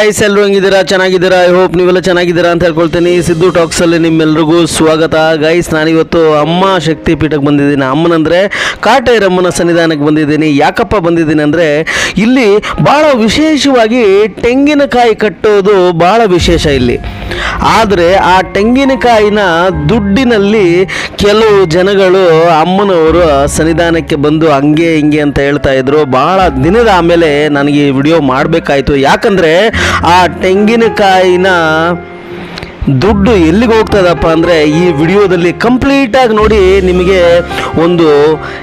Guys ಎಲ್ಲರೂ ಹೆಂಗಿದ್ದೀರಾ? ಚೆನ್ನಾಗಿದ್ದೀರಾ? I hope ನೀವೆಲ್ಲ ಚೆನ್ನಾಗಿದ್ದೀರಾ ಅಂತ ಹೇಳ್ಕೊಳ್ತೀನಿ. ಸಿದ್ದು ಟಾಕ್ಸ್ ಅಲ್ಲಿ ನಿಮ್ಮೆಲ್ರಿಗೂ ಸ್ವಾಗತ. ಗೈಸ್ ನಾನಿವತ್ತು ಅಮ್ಮ ಶಕ್ತಿ ಪೀಠಕ್ಕೆ ಬಂದಿದ್ದೀನಿ. ಅಮ್ಮನಂದ್ರೆ ಕಾಟೈರಮ್ಮನ ಸನ್ನಿಧಾನಕ್ಕೆ ಬಂದಿದ್ದೀನಿ. ಯಾಕಪ್ಪ ಬಂದಿದ್ದೀನಿ ಅಂದರೆ, ಇಲ್ಲಿ ಭಾಳ ವಿಶೇಷವಾಗಿ ತೆಂಗಿನಕಾಯಿ ಕಟ್ಟೋದು ಭಾಳ ವಿಶೇಷ ಇಲ್ಲಿ. ಆದರೆ ಆ ತೆಂಗಿನಕಾಯಿನ ದುಡ್ಡಿನಲ್ಲಿ ಕೆಲವು ಜನಗಳು ಅಮ್ಮನವರು ಸನ್ನಿಧಾನಕ್ಕೆ ಬಂದು ಹಂಗೆ ಹಿಂಗೆ ಅಂತ ಹೇಳ್ತಾ ಇದ್ರು. ಬಹಳ ದಿನದ ಆಮೇಲೆ ನನಗೆ ಈ ವಿಡಿಯೋ ಮಾಡಬೇಕಾಯ್ತು. ಯಾಕಂದರೆ ಆ ತೆಂಗಿನಕಾಯಿನ ದುಡ್ಡು ಎಲ್ಲಿಗೆ ಹೋಗ್ತದಪ್ಪ ಅಂದರೆ ಈ ವಿಡಿಯೋದಲ್ಲಿ ಕಂಪ್ಲೀಟಾಗಿ ನೋಡಿ ನಿಮಗೆ ಒಂದು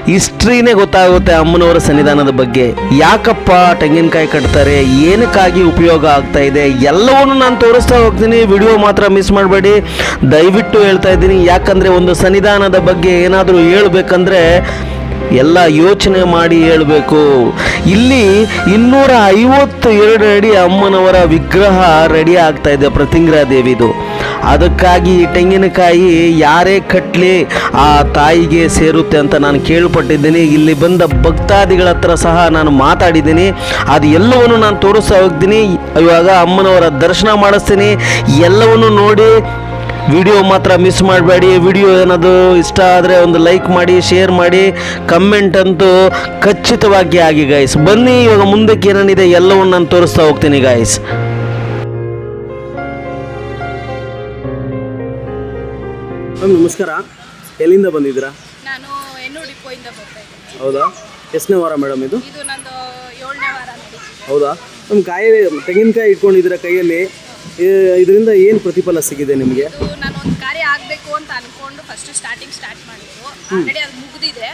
ಹಿಸ್ಟ್ರಿನೇ ಗೊತ್ತಾಗುತ್ತೆ ಅಮ್ಮನವರ ಸನ್ನಿಧಾನದ ಬಗ್ಗೆ. ಯಾಕಪ್ಪ ತೆಂಗಿನಕಾಯಿ ಕಟ್ತಾರೆ? ಏನಕ್ಕಾಗಿ ಉಪಯೋಗ ಆಗ್ತಾ ಇದೆ? ಎಲ್ಲವನ್ನು ನಾನು ತೋರಿಸ್ತಾ ಹೋಗ್ತೀನಿ. ವಿಡಿಯೋ ಮಾತ್ರ ಮಿಸ್ ಮಾಡಬೇಡಿ. ದಯವಿಟ್ಟು ಹೇಳ್ತಾ ಇದ್ದೀನಿ. ಯಾಕಂದರೆ ಒಂದು ಸನ್ನಿಧಾನದ ಬಗ್ಗೆ ಏನಾದರೂ ಹೇಳಬೇಕಂದ್ರೆ ಎಲ್ಲ ಯೋಚನೆ ಮಾಡಿ ಹೇಳಬೇಕು. ಇಲ್ಲಿ ಇನ್ನೂರ ಐವತ್ತು ಎರಡು ಅಡಿ ಅಮ್ಮನವರ ವಿಗ್ರಹ ರೆಡಿ ಆಗ್ತಾ ಇದೆ ದೇವಿದು ಅದಕ್ಕಾಗಿ ಈ ತೆಂಗಿನಕಾಯಿ ಯಾರೇ ಕಟ್ಟಲಿ ಆ ತಾಯಿಗೆ ಸೇರುತ್ತೆ ಅಂತ ನಾನು ಕೇಳ್ಪಟ್ಟಿದ್ದೀನಿ. ಇಲ್ಲಿ ಬಂದ ಭಕ್ತಾದಿಗಳ ಹತ್ರ ಸಹ ನಾನು ಮಾತಾಡಿದ್ದೀನಿ. ಅದು ಎಲ್ಲವನ್ನು ನಾನು ತೋರಿಸ್ತಾ ಹೋಗ್ತೀನಿ. ಇವಾಗ ಅಮ್ಮನವರ ದರ್ಶನ ಮಾಡಿಸ್ತೀನಿ. ಎಲ್ಲವನ್ನು ನೋಡಿ ವಿಡಿಯೋ ಮಾತ್ರ ಮಿಸ್ ಮಾಡಬೇಡಿ. ವಿಡಿಯೋ ಏನಾದರೂ ಇಷ್ಟ ಆದರೆ ಒಂದು ಲೈಕ್ ಮಾಡಿ, ಶೇರ್ ಮಾಡಿ, ಕಮೆಂಟ್ ಅಂತೂ ಖಚಿತವಾಗಿ ಆಗಿ ಗಾಯ್ಸ್ ಬನ್ನಿ, ಇವಾಗ ಮುಂದಕ್ಕೆ ಏನೇನಿದೆ ಎಲ್ಲವನ್ನು ನಾನು ತೋರಿಸ್ತಾ ಹೋಗ್ತೀನಿ ಗಾಯ್ಸ್ ಮ್ಯಾಮ್ ನಮಸ್ಕಾರ. ಎಲ್ಲಿಂದ ಬಂದಿದ್ದೀರಾ? ನಾನು ಹೆಣ್ಣು ಡಿಪೋಯಿಂದ ಬರ್ತಾ ಇದ್ದೀನಿ. ಹೌದಾ? ಎಷ್ಟನೇ ವಾರ ಮೇಡಮ್ ಇದು? ಇದು ನಂದು ಏಳನೇ ವಾರ ನಡೀತಿದೆ ಹೌದಾ? ನಮ್ಮ ಕಾಯಿ ತೆಂಗಿನಕಾಯಿ ಇಟ್ಕೊಂಡಿದ್ದೀರಾ ಕೈಯಲ್ಲಿ? ಇದರಿಂದ ಏನು ಪ್ರತಿಫಲ ಸಿಗಿದೆ ನಿಮಗೆ? ಇದು ನಾನು ಒಂದು ಕಾರ್ಯ ಆಗಬೇಕು ಅಂತ ಅನ್ಕೊಂಡು ಫಸ್ಟ್ ಸ್ಟಾರ್ಟಿಂಗ್ ಸ್ಟಾರ್ಟ್ ಮಾಡಿದ್ದು. ಆಲ್ರೆಡಿ ಅದು ಮುಗಿದಿದೆ.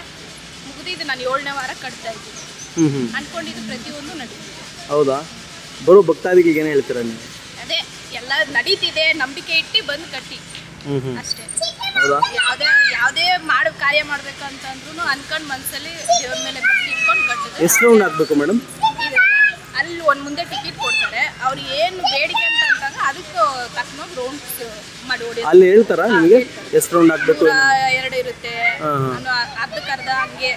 ಮುಗಿದಿದ್ದು ನಾನು ಏಳನೇ ವಾರ ಕಟ್ತಾ ಇದ್ದೀನಿ. ಹ್ಞೂ ಹ್ಞೂ ಅನ್ಕೊಂಡಿದ್ದು ಪ್ರತಿಯೊಂದು ನಡೀತಿದೆ. ಹೌದಾ? ಬರೋ ಭಕ್ತಾದಿಗೆ ಏನು ಹೇಳ್ತೀರಾ ನೀವು? ಅದೇ ಎಲ್ಲ ನಡೀತಿದೆ. ನಂಬಿಕೆ ಇಟ್ಟು ಬಂದು ಕಟ್ಟಿ. ಅಷ್ಟೇ. ಹೌದಾ? ಯಾವುದೇ ಯಾವುದೇ ಮಾಡೋ ಕಾರ್ಯ ಮಾಡ್ಬೇಕಂತಂದ್ರೂ ಅನ್ಕೊಂಡು ಮನ್ಸಲ್ಲಿ ದೇವ್ರ ಮೇಲೆ ಭಕ್ತಿ ಇಟ್ಕೊಂಡು ಕಟ್ಟಿದ್ರೆ ಎಷ್ಟು ರೌಂಡ್ ಹಾಕ್ಬೇಕು ಮೇಡಮ್? ಅಲ್ಲಿ ಒಂದು ಮುಂದೆ ಟಿಕೆಟ್ ಕೊಡ್ತಾರೆ. ಅವ್ರು ಏನು ಬೇಡಿಕೆ ಅಂತ ಅಂದಾಗ ಅದಕ್ಕೆ ತಕ್ಕನಾಗಿ ರೌಂಡ್ ಮಾಡಿ ಹೊಡಿ ಅಲ್ಲಿ ಹೇಳ್ತಾರ ನಿಮಗೆ? ಎಷ್ಟು ರೌಂಡ್ ಆಗಬೇಕು ಎರಡು ಇರುತ್ತೆ. ಅರ್ಧಕ್ಕೆ ಅರ್ಧ ಹಂಗೆ.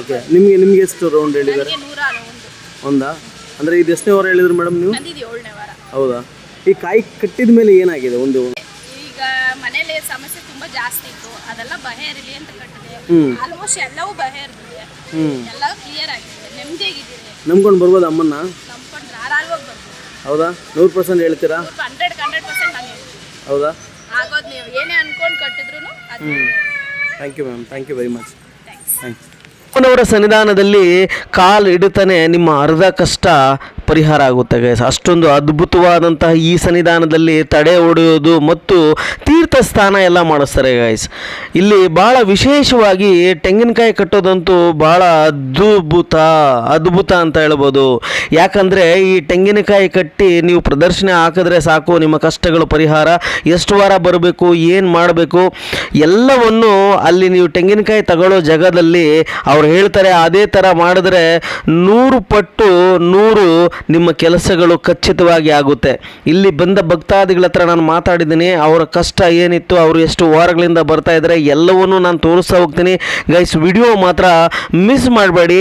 ಓಕೆ ನಿಮಗೆ ನಿಮಗೆ ಎಷ್ಟು ರೌಂಡ್ ಹೇಳಿದ್ದಾರೆ ನೂರ ಒಂದು ಒಂದಾ? ಅಂದ್ರೆ ಇದು ಎಷ್ಟನೇ ವಾರ ಹೇಳಿದ್ರು ಮೇಡಮ್ ನೀವು? ಏಳನೇ ವಾರ. ಹೌದಾ? ಈ ಕಾಯಿ ಕಟ್ಟಿದ ಮೇಲೆ ಏನಾಗಿದೆ? ಒಂದು ಸಮಸ್ಯೆ ತುಂಬಾ ಜಾಸ್ತಿ ಇತ್ತು. ಅದೆಲ್ಲ ಬಗೆಹರಿಲಿ ಅಂತ ಕಟ್ಟಿದೆ. ಆಲ್ಮೋಸ್ಟ್ ಎಲ್ಲವೂ ಬಗೆಹರಿದಿದೆ ಎಲ್ಲ ಕ್ಲಿಯರ್ ಆಗಿದೆ. ನೆಮ್ಮದಿಯಾಗಿದ್ದೀನಿ ನಂಬ್ಕೊಂಡು ಬರ್ಬೋದು ಅಮ್ಮನ್ನ? ನಂಬ್ಕೊಂಡ್ರೆ ಧಾರಾಳವಾಗಿ ಬರ್ಬೋದು. ಹೌದಾ? ನೂರು ಪರ್ಸೆಂಟ್ ಹೇಳ್ತೀರಾ? ಹಂಡ್ರೆಡ್ ಹಂಡ್ರೆಡ್ ಪರ್ಸೆಂಟ್ ನಾನು ಹೇಳ್ತೀನಿ. ಹೌದಾ? ಆಗೋದು ನೀವು. ಏನೇ ಅನ್ಕೊಂಡು ಕಟ್ಟಿದ್ರು thank you ma'am thank you very much thanks you ಅಮ್ಮನವರ ಸನ್ನಿಧಾನದಲ್ಲಿ ಕಾಲು ಇಡುತ್ತಾನೆ ನಿಮ್ಮ ಅರ್ಧ ಕಷ್ಟ ಪರಿಹಾರ ಆಗುತ್ತೆ ಗೈಸ್ ಅಷ್ಟೊಂದು ಅದ್ಭುತವಾದಂತಹ ಈ ಸನ್ನಿಧಾನದಲ್ಲಿ ತಡೆ ಹೊಡೆಯೋದು ಮತ್ತು ತೀರ್ಥ ಸ್ಥಾನ ಎಲ್ಲ ಮಾಡಿಸ್ತಾರೆ ಗೈಸ್ ಇಲ್ಲಿ ಭಾಳ ವಿಶೇಷವಾಗಿ ತೆಂಗಿನಕಾಯಿ ಕಟ್ಟೋದಂತೂ ಭಾಳ ಅದ್ಭುತ ಅದ್ಭುತ ಅಂತ ಹೇಳ್ಬೋದು. ಯಾಕಂದರೆ ಈ ತೆಂಗಿನಕಾಯಿ ಕಟ್ಟಿ ನೀವು ಪ್ರದರ್ಶನ ಹಾಕಿದ್ರೆ ಸಾಕು, ನಿಮ್ಮ ಕಷ್ಟಗಳು ಪರಿಹಾರ, ಎಷ್ಟು ವಾರ ಬರಬೇಕು, ಏನು ಮಾಡಬೇಕು, ಎಲ್ಲವನ್ನು ಅಲ್ಲಿ ನೀವು ತೆಂಗಿನಕಾಯಿ ತಗೊಳ್ಳೋ ಜಾಗದಲ್ಲಿ ಅವ್ರು ಹೇಳ್ತಾರೆ, ಅದೇ ಥರ ಮಾಡಿದ್ರೆ ನೂರು ಪಟ್ಟು ನೂರು ನಿಮ್ಮ ಕೆಲಸಗಳು ಖಚಿತವಾಗಿ ಆಗುತ್ತೆ. ಇಲ್ಲಿ ಬಂದ ಭಕ್ತಾದಿಗಳ ಹತ್ರ ನಾನು ಮಾತಾಡಿದ್ದೀನಿ, ಅವರ ಕಷ್ಟ ಏನಿತ್ತು, ಅವರು ಎಷ್ಟು ವಾರಗಳಿಂದ ಬರ್ತಾ ಇದ್ದಾರೆ, ಎಲ್ಲವನ್ನೂ ನಾನು ತೋರಿಸ್ತಾ ಹೋಗ್ತೀನಿ. ಗೈಸ್ ವಿಡಿಯೋ ಮಾತ್ರ ಮಿಸ್ ಮಾಡಬೇಡಿ.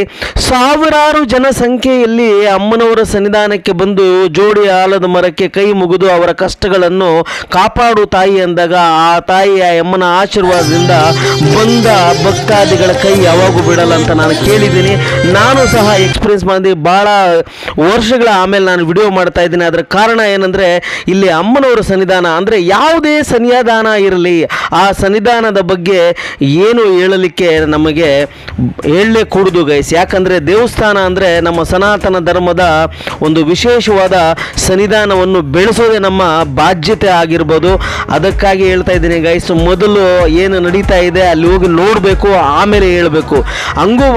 ಸಾವಿರಾರು ಜನಸಂಖ್ಯೆಯಲ್ಲಿ ಅಮ್ಮನವರ ಸನ್ನಿಧಾನಕ್ಕೆ ಬಂದು ಜೋಡಿ ಆಲದ ಮರಕ್ಕೆ ಕೈ ಮುಗಿದು ಅವರ ಕಷ್ಟಗಳನ್ನು ಕಾಪಾಡು ತಾಯಿ ಅಂದಾಗ ಆ ತಾಯಿಯ ಅಮ್ಮನ ಆಶೀರ್ವಾದದಿಂದ ಬಂದ ಭಕ್ತಾದಿಗಳ ಕೈ ಯಾವಾಗೂ ಬಿಡಲ್ಲ ಅಂತ ನಾನು ಕೇಳಿದ್ದೀನಿ. ನಾನು ಸಹ ಎಕ್ಸ್ಪೀರಿಯನ್ಸ್ ಮಾಡಿ ಭಾಳ ವರ್ಷಗಳ ಆಮೇಲೆ ನಾನು ವಿಡಿಯೋ ಮಾಡ್ತಾ ಇದ್ದೀನಿ. ಅದರ ಕಾರಣ ಏನಂದರೆ, ಇಲ್ಲಿ ಅಮ್ಮನವರ ಸನ್ನಿಧಾನ ಅಂದರೆ ಯಾವುದೇ ಸನ್ನಿಧಾನ ಇರಲಿ, ಆ ಸನ್ನಿಧಾನದ ಬಗ್ಗೆ ಏನು ಹೇಳಲಿಕ್ಕೆ ನಮಗೆ ಹೇಳಲೇ ಕೂಡುದು ಗೈಸ್ ಯಾಕಂದರೆ ದೇವಸ್ಥಾನ ಅಂದರೆ ನಮ್ಮ ಸನಾತನ ಧರ್ಮದ ಒಂದು ವಿಶೇಷವಾದ ಸನ್ನಿಧಾನವನ್ನು ಬೆಳೆಸೋದೇ ನಮ್ಮ ಬಾಧ್ಯತೆ ಆಗಿರ್ಬೋದು. ಅದಕ್ಕಾಗಿ ಹೇಳ್ತಾ ಇದ್ದೀನಿ ಗೈಸ್ ಮೊದಲು ಏನು ನಡೀತಾ ಇದೆ, ಅಲ್ಲಿ ಹೋಗಿ ನೋಡಬೇಕು, ಆಮೇಲೆ ಹೇಳಬೇಕು. ಹಂಗೂ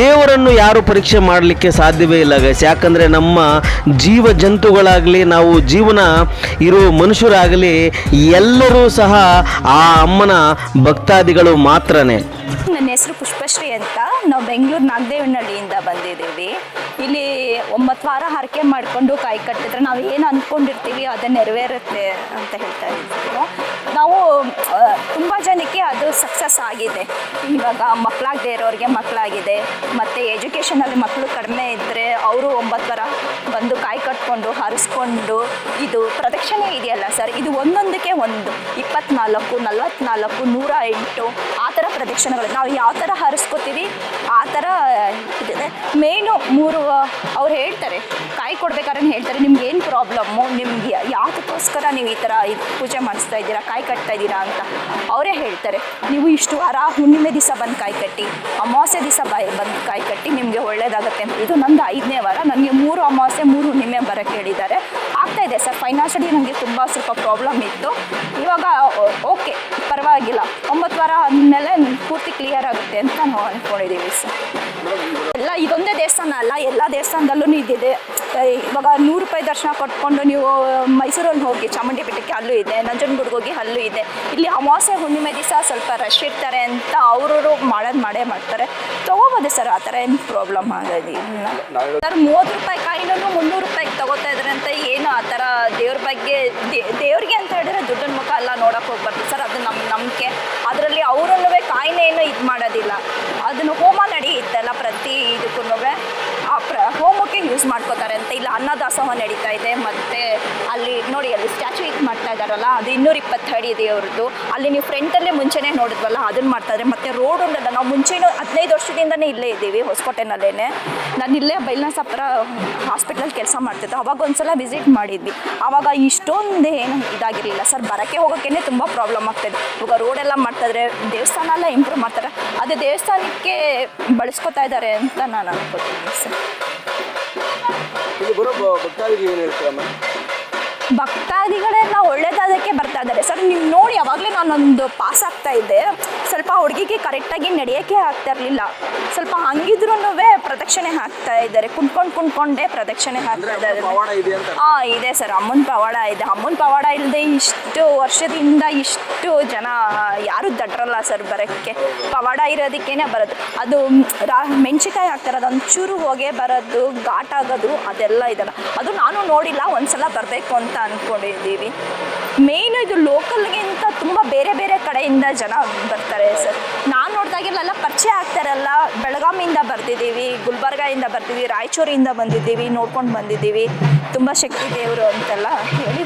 ದೇವರನ್ನು ಯಾರು ಪರೀಕ್ಷೆ ಮಾಡಲಿಕ್ಕೆ ಸಾಧ್ಯವೇ ಇಲ್ಲ ಗೈಸ್ ಯಾಕಂದರೆ ಜೀವ ಜಂತುಗಳಾಗಲಿ ನಾವು ಜೀವನ ಇರೋ ಮನುಷ್ಯರಾಗಲಿ, ಎಲ್ಲರೂ ಸಹ ಆ ಅಮ್ಮನ ಭಕ್ತಾದಿಗಳು ಮಾತ್ರನೇ. ನನ್ನ ಹೆಸರು ಪುಷ್ಪಶ್ರೀ ಅಂತ. ನಾವು ಬೆಂಗಳೂರು ನಾಗದೇವನಹಳ್ಳಿಯಿಂದ ಬಂದಿದ್ದೀವಿ. ಇಲ್ಲಿ ಒಂಬತ್ತು ವಾರ ಹರಕೆ ಮಾಡಿಕೊಂಡು ಕಾಯಿ ಕಟ್ಟಿದ್ರೆ ನಾವು ಏನು ಅಂದ್ಕೊಂಡಿರ್ತೀವಿ ಅದು ನೆರವೇರುತ್ತೆ ಅಂತ ಹೇಳ್ತಾ ಇದ್ದೀವಿ. ನಾವು ತುಂಬ ಜನಕ್ಕೆ ಅದು ಸಕ್ಸಸ್ ಆಗಿದೆ. ಇವಾಗ ಮಕ್ಕಳಾಗದೇ ಇರೋರಿಗೆ ಮಕ್ಕಳಾಗಿದೆ. ಮತ್ತು ಎಜುಕೇಷನಲ್ಲಿ ಮಕ್ಕಳು ಕಡಿಮೆ ಇದ್ದರೆ ಅವರು ಮಾಡಿಕೊಂಡು ಹರಿಸ್ಕೊಂಡು, ಇದು ಪ್ರದಕ್ಷಿಣೆ ಇದೆಯಲ್ಲ ಸರ್? ಇದು ಒಂದೊಂದಕ್ಕೆ ಒಂದು. ಇಪ್ಪತ್ನಾಲ್ಕು, ನಲವತ್ನಾಲ್ಕು, ನೂರ ಎಂಟು. ಆ ಥರ ಪ್ರದಕ್ಷಿಣೆಗಳು. ನಾವು ಯಾವ ಥರ ಹರಿಸ್ಕೋತೀವಿ? ಆ ಥರ ಇದೆ ಮೇನು ಮೂರು, ಅವ್ರು ಹೇಳ್ತಾರೆ, ಕಾಯಿ ಕೊಡ್ಬೇಕಾದ್ರೆ ಹೇಳ್ತಾರೆ, ನಿಮ್ಗೆ ಏನು ಪ್ರಾಬ್ಲಮ್ಮು ನಿಮ್ಗೆ ಯಾವುದಕ್ಕೋಸ್ಕರ ನೀವು ಈ ಥರ ಪೂಜೆ ಮಾಡಿಸ್ತಾ ಇದ್ದೀರಾ, ಕಾಯಿ ಕಟ್ತಾ ಇದ್ದೀರಾ ಅಂತ ಅವರೇ ಹೇಳ್ತಾರೆ. ನೀವು ಇಷ್ಟು ವಾರ ಹುಣ್ಣಿಮೆ ದಿವಸ ಬಂದು ಕಾಯಿ ಕಟ್ಟಿ, ಅಮಾವಾಸ್ಯೆ ದಿವಸ ಬಾಯಿ ಬಂದು ಕಾಯಿ ಕಟ್ಟಿ ನಿಮಗೆ ಒಳ್ಳೇದಾಗುತ್ತೆ ಅಂತ. ಇದು ನಂದು ಐದನೇ ವಾರ. ನನಗೆ ಮೂರು ಅಮಾವಾಸ್ಯೆ, ಮೂರು ಹುಣ್ಣಿಮೆ ಬರೋಕ್ಕೆ ಹೇಳಿದ್ದಾರೆ. ಆಗ್ತಾ ಇದೆ ಸರ್ ಫೈನಾನ್ಷಿಯಲಿ ನನಗೆ ತುಂಬ ಸ್ವಲ್ಪ ಪ್ರಾಬ್ಲಮ್ ಇತ್ತು. ಇವಾಗ ಓಕೆ ಪರವಾಗಿಲ್ಲ. ಒಂಬತ್ತು ವಾರ ಆದಮೇಲೆ ಪೂರ್ತಿ ಕ್ಲಿಯರ್ ಆಗುತ್ತೆ ಅಂತ ನಾವು ಅಂದ್ಕೊಂಡಿದ್ದೀವಿ ಸರ್. ಇದೊಂದೇ ದೇವಸ್ಥಾನ ಅಲ್ಲ, ಎಲ್ಲ ದೇವಸ್ಥಾನದಲ್ಲೂ ಇದಿದೆ. ಇವಾಗ ನೂರು ರೂಪಾಯಿ ದರ್ಶನ ಕೊಟ್ಕೊಂಡು ನೀವು ಮೈಸೂರಲ್ಲಿ ಹೋಗಿ, ಚಾಮುಂಡಿ ಬೆಟ್ಟಕ್ಕೆ ಅಲ್ಲೂ ಇದೆ, ನಂಜನಗೂಡ್ಗೆ ಹೋಗಿ ಅಲ್ಲೂ ಇದೆ. ಇಲ್ಲಿ ಅಮಾವಾಸ್ಯೆ ಹುಣ್ಣಿಮೆ ದಿವಸ ಸ್ವಲ್ಪ ರಶ್ ಇರ್ತಾರೆ ಅಂತ ಅವರು ಮಾಡೋದು ಮಾಡೇ ಮಾಡ್ತಾರೆ. ತೊಗೋಬೋದು ಸರ್, ಆ ಥರ ಏನು ಪ್ರಾಬ್ಲಮ್ ಆಗೋದು ಸರ್, ಮೂವತ್ತು ರೂಪಾಯಿ ಕಾಯಿನೂ ಮುನ್ನೂರು ರೂಪಾಯಿಗೆ ತಗೋತಾ ಇದ್ದಾರೆ ಅಂತ ಏನು ಆ ಥರ ದೇವ್ರ ಬಗ್ಗೆ ದೇವ್ರಿಗೆ ಅಂತ ಹೇಳಿದ್ರೆ ದುಡ್ಡಿನ ಮುಖ ಎಲ್ಲ ನೋಡೋಕೆ ಹೋಗ್ಬಾರ್ದು ಸರ್, ಅದು ನಮ್ಮ ನಂಬಿಕೆ. ಅದರಲ್ಲಿ ಅವರಲ್ಲೂ ಕಾಯಿನೇನು ಇದು ಮಾಡೋದಿಲ್ಲ. ಅದನ್ನು ಹೋಮ ನಡೆಯುತ್ತಲ್ಲ ಪ್ರತಿ ಹೋಮಕ್ಕೆ ಯೂಸ್ ಮಾಡ್ಕೋತಾರೆ ಅಂತ ಇಲ್ಲ ಅನ್ನದಾಸೋಹ ನಡೀತಾ ಇದೆ. ಮತ್ತು ಅಲ್ಲಿ ನೋಡಿ, ಅಲ್ಲಿ ಸ್ಟ್ಯಾಚು ಇದು ಮಾಡ್ತಾ ಇದ್ದಾರಲ್ಲ ಅದು ಇನ್ನೂರ ಇಪ್ಪತ್ತು ಇದೆ ಅವ್ರದ್ದು ಅಲ್ಲಿ ನೀವು ಫ್ರಂಟಲ್ಲೇ ಮುಂಚೆನೇ ನೋಡಿದ್ವಲ್ಲ ಅದನ್ನು ಮಾಡ್ತಾ ಮತ್ತೆ ರೋಡ್ ಉಂಟಲ್ಲ ನಾವು ಮುಂಚೆನೂ ಹದಿನೈದು ವರ್ಷದಿಂದನೇ ಇಲ್ಲೇ ಇದ್ದೀವಿ ಹೊಸಕೋಟೆನಲ್ಲೇ ನಾನು ಇಲ್ಲೇ ಬೈಲ್ನಸಪ್ಪರ ಹಾಸ್ಪಿಟ್ಲಲ್ಲಿ ಕೆಲಸ ಮಾಡ್ತಿದ್ದೆ. ಅವಾಗ ಒಂದ್ಸಲ ವಿಸಿಟ್ ಮಾಡಿದ್ವಿ. ಆವಾಗ ಇಷ್ಟೊಂದು ಏನು ಇದಾಗಿರಲಿಲ್ಲ. ಸರ್, ಬರೋಕ್ಕೆ ಹೋಗೋಕ್ಕೇ ತುಂಬ ಪ್ರಾಬ್ಲಮ್ ಆಗ್ತಾಯಿದೆ ಇವಾಗ ರೋಡೆಲ್ಲ ಮಾಡ್ತಾಯಿದ್ರೆ ದೇವಸ್ಥಾನ ಎಲ್ಲ ಇಂಪ್ರೂವ್ ಮಾಡ್ತಾರೆ. ಅದು ದೇವಸ್ಥಾನಕ್ಕೆ ಬಳಸ್ಕೊತಾ ಇದ್ದಾರೆ ಅಂತ ನಾನು ಅನ್ಕೋತೀನಿ ಸರ್. ಇಲ್ಲಿ ಬರೋ ಬ- ಭಕ್ತಾದಿಗೆ ಏನು ಭಕ್ತಾದಿಗಳೆಲ್ಲ ಒಳ್ಳೇದಾದಕ್ಕೆ ಬರ್ತಾ ಇದ್ದಾರೆ. ಸರ್ ನೀವು ನೋಡಿ ಯಾವಾಗಲೇ ನಾನೊಂದು ಪಾಸ್ ಆಗ್ತಾ ಇದ್ದೆ. ಸ್ವಲ್ಪ ಹುಡುಗಿಗೆ ಕರೆಕ್ಟಾಗಿ ನಡೆಯೋಕ್ಕೆ ಆಗ್ತಾ ಇರಲಿಲ್ಲ. ಸ್ವಲ್ಪ ಹಂಗಿದ್ರೂ ಪ್ರದಕ್ಷಿಣೆ ಹಾಕ್ತಾ ಇದ್ದಾರೆ. ಕುಣ್ಕೊಂಡು ಕುಣ್ಕೊಂಡೇ ಪ್ರದಕ್ಷಿಣೆ ಹಾಕ್ತಾ ಇದ್ದಾರೆ. ಹಾಂ ಇದೆ ಸರ್ ಅಮ್ಮನ ಪವಾಡ ಇದೆ. ಅಮ್ಮನ ಪವಾಡ ಇಲ್ಲದೆ ಇಷ್ಟು ವರ್ಷದಿಂದ ಇಷ್ಟು ಜನ ಯಾರು ದಟ್ರಲ್ಲ ಸರ್ ಬರೋಕ್ಕೆ. ಪವಾಡ ಇರೋದಕ್ಕೇನೆ ಬರೋದು. ಅದು ರಾ ಮೆಣಸಿಕಾಯಿ ಹಾಕ್ತಾರೆ ಅದು ಒಂಚೂರು ಹೊಗೆ ಬರೋದು ಘಾಟ್ ಆಗೋದು ಅದೆಲ್ಲ ಇದೆಲ್ಲ. ಅದು ನಾನು ನೋಡಿಲ್ಲ ಒಂದ್ಸಲ ಬರಬೇಕು ಅಂತ ಅಂದ್ಕೊಂಡಿದ್ದೀವಿ ಮೇನ್ ಇದು ಲೋಕಲ್ಗಿಂತ ತುಂಬ ಬೇರೆ ಬೇರೆ ಕಡೆಯಿಂದ ಜನ ಬರ್ತಾರೆ ಸರ್. ನಾನು ನೋಡ್ದಾಗೆಲ್ಲ ಪರಿಚಯ ಆಗ್ತಾರಲ್ಲ ಬೆಳಗಾಮಿಯಿಂದ ಬರ್ತಿದ್ದೀವಿ ಗುಲ್ಬರ್ಗಾಯಿಂದ ಬರ್ತೀವಿ ರಾಯಚೂರಿಂದ ಬಂದಿದ್ದೀವಿ ನೋಡ್ಕೊಂಡು ಬಂದಿದ್ದೀವಿ. ತುಂಬ ಶಕ್ತಿ ದೇವರು ಅಂತೆಲ್ಲ ಹೇಳಿ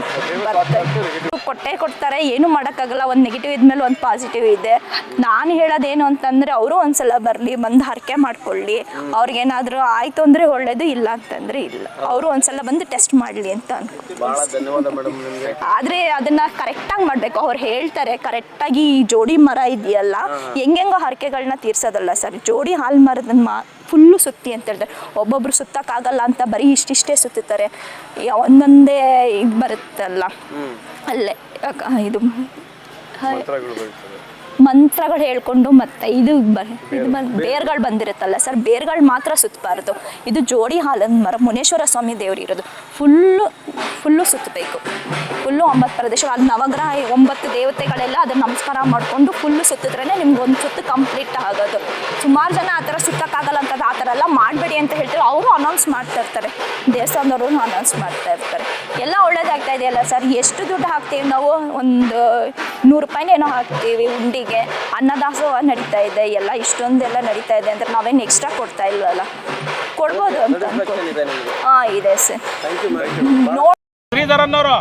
ಬರ್ತಾರೆ. ಕೊಟ್ಟೆ ಕೊಡ್ತಾರೆ ಏನು ಮಾಡೋಕ್ಕಾಗಲ್ಲ ಒಂದು ನೆಗೆಟಿವ್ ಇದ್ಮೇಲೆ ಒಂದು ಪಾಸಿಟಿವ್ ಇದೆ. ನಾನು ಹೇಳೋದೇನು ಅಂತಂದರೆ ಅವರು ಒಂದ್ಸಲ ಬರಲಿ ಬಂದು ಹರಕೆ ಮಾಡ್ಕೊಳ್ಳಿ. ಅವ್ರಿಗೇನಾದರೂ ಆಯಿತು ಅಂದರೆ ಒಳ್ಳೇದು ಇಲ್ಲ ಅಂತಂದರೆ ಇಲ್ಲ. ಅವರು ಒಂದ್ಸಲ ಬಂದು ಟೆಸ್ಟ್ ಮಾಡಲಿ ಅಂತ ಅನ್ಕೊ ಭಾಳ ಧನ್ಯವಾದ ಮೇಡಮ್ ನಿಮಗೆ. ಆದರೆ ಅದನ್ನ ಕರೆಕ್ಟಾಗಿ ಮಾಡಬೇಕು. ಅವ್ರು ಹೇಳ್ತಾರೆ ಕರೆಕ್ಟಾಗಿ ಈ ಜೋಡಿ ಮರ ಇದೆಯಲ್ಲ ಹೆಂಗೆಂಗೋ ಹರಕೆಗಳನ್ನ ತೀರ್ಸೋದಲ್ಲ ಸರ್. ಜೋಡಿ ಹಾಲು ಮರದ ಮಾ ಫುಲ್ಲು ಸುತ್ತಿ ಅಂತ ಹೇಳ್ತಾರೆ. ಒಬ್ಬೊಬ್ರು ಸುತ್ತಕ್ಕಾಗಲ್ಲ ಅಂತ ಬರೀ ಇಷ್ಟಿಷ್ಟೇ ಸುತ್ತುತ್ತಾರೆ ಒಂದೊಂದೇ ಇದು ಬರುತ್ತಲ್ಲ. ಅಲ್ಲೇ ಇದು ಮಂತ್ರಗಳು ಹೇಳ್ಕೊಂಡು ಮತ್ತೆ ಇದು ಬರ್ ಇದು ಬೇರ್ಗಳು ಬಂದಿರುತ್ತಲ್ಲ ಸರ್. ಬೇರ್ಗಳು ಮಾತ್ರ ಸುತ್ತಬಾರ್ದು ಇದು ಜೋಡಿ ಹಾಲನ್ನು ಮರ ಮುನೇಶ್ವರ ಸ್ವಾಮಿ ದೇವ್ರು ಇರೋದು. Full full ಸುತ್ತಬೇಕು. ಫುಲ್ಲು ಒಂಬತ್ತು ಪ್ರದೇಶ ಅಲ್ಲಿ ನವಗ್ರಹ ಒಂಬತ್ತು ದೇವತೆಗಳೆಲ್ಲ ಅದನ್ನು ನಮಸ್ಕಾರ ಮಾಡಿಕೊಂಡು ಫುಲ್ಲು ಸುತ್ತಿದ್ರೇ ನಿಮ್ಗೆ ಒಂದು ಸುತ್ತು ಕಂಪ್ಲೀಟ್ ಆಗೋದು. ಸುಮಾರು ಜನ ಆ ಥರ ಸುತ್ತಕ್ಕಾಗಲ್ಲ ಅಂತ ಆ ಥರ ಎಲ್ಲ ಮಾಡಬೇಡಿ ಅಂತ ಹೇಳ್ತಾರೆ ಅವರು ಅನೌನ್ಸ್ ಮಾಡ್ತಾ ಇರ್ತಾರೆ. ದೇವಸ್ಥಾನದವರು ಅನೌನ್ಸ್ ಮಾಡ್ತಾ ಇರ್ತಾರೆ. ಎಲ್ಲ ಒಳ್ಳೇದಾಗ್ತಾ ಇದೆಯಲ್ಲ ಸರ್? ಎಷ್ಟು ದುಡ್ಡು ಹಾಕ್ತೀವಿ ನಾವು? ಒಂದು ನೂರು ರೂಪಾಯಿನೇನೋ ಹಾಕ್ತೀವಿ ಉಂಡಿಗೆ. ಅನ್ನದಾಸೋಹ ನಡೀತಾ ಇದೆ. ಎಲ್ಲ ಇಷ್ಟೊಂದೆಲ್ಲ ನಡೀತಾ ಇದೆ ಅಂದ್ರೆ ನಾವೇನು ಎಕ್ಸ್ಟ್ರಾ ಕೊಡ್ತಾ ಇಲ್ವಲ್ಲ? ಕೊಡ್ಬೋದು ಅಂತ ಹಾಂ ಇದೆ ಸರ್. ನೋಡಿ ಶ್ರೀಧರ್ ಅನ್ನೋರು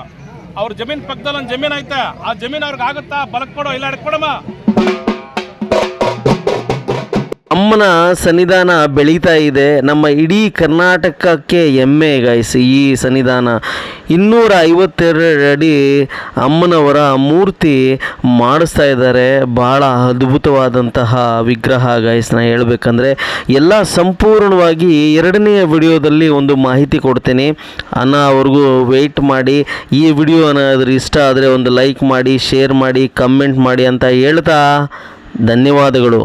ಅವ್ರ ಜಮೀನ್ ಪಕ್ಕದಲ್ಲಿ ಒಂದು ಜಮೀನ್ ಐತೆ, ಆ ಜಮೀನ್ ಅವ್ರಿಗೆ ಆಗುತ್ತಾ ಬಲಕ್ ಕೊಡೋ, ಇಲ್ಲ ಕೊಡಮ್ಮ. ಅಮ್ಮನ ಸನ್ನಿಧಾನ ಬೆಳೀತಾ ಇದೆ. ನಮ್ಮ ಇಡೀ ಕರ್ನಾಟಕಕ್ಕೆ ಹೆಮ್ಮೆ ಗಾಯಿಸಿ ಈ ಸನ್ನಿಧಾನ. ಇನ್ನೂರ ಐವತ್ತೆರಡು ಅಡಿ ಅಮ್ಮನವರ ಮೂರ್ತಿ ಮಾಡಿಸ್ತಾ ಇದ್ದಾರೆ. ಭಾಳ ಅದ್ಭುತವಾದಂತಹ ವಿಗ್ರಹ ಗಾಯಸ್ನ ಹೇಳ್ಬೇಕಂದ್ರೆ ಎಲ್ಲ ಸಂಪೂರ್ಣವಾಗಿ ಎರಡನೆಯ ವಿಡಿಯೋದಲ್ಲಿ ಒಂದು ಮಾಹಿತಿ ಕೊಡ್ತೀನಿ. ಅನ್ನ ಅವ್ರಿಗೂ ವೆಯ್ಟ್ ಮಾಡಿ. ಈ ವಿಡಿಯೋ ಏನಾದರೂ ಇಷ್ಟ ಆದರೆ ಒಂದು ಲೈಕ್ ಮಾಡಿ ಶೇರ್ ಮಾಡಿ ಕಮೆಂಟ್ ಮಾಡಿ ಅಂತ ಹೇಳ್ತಾ ಧನ್ಯವಾದಗಳು.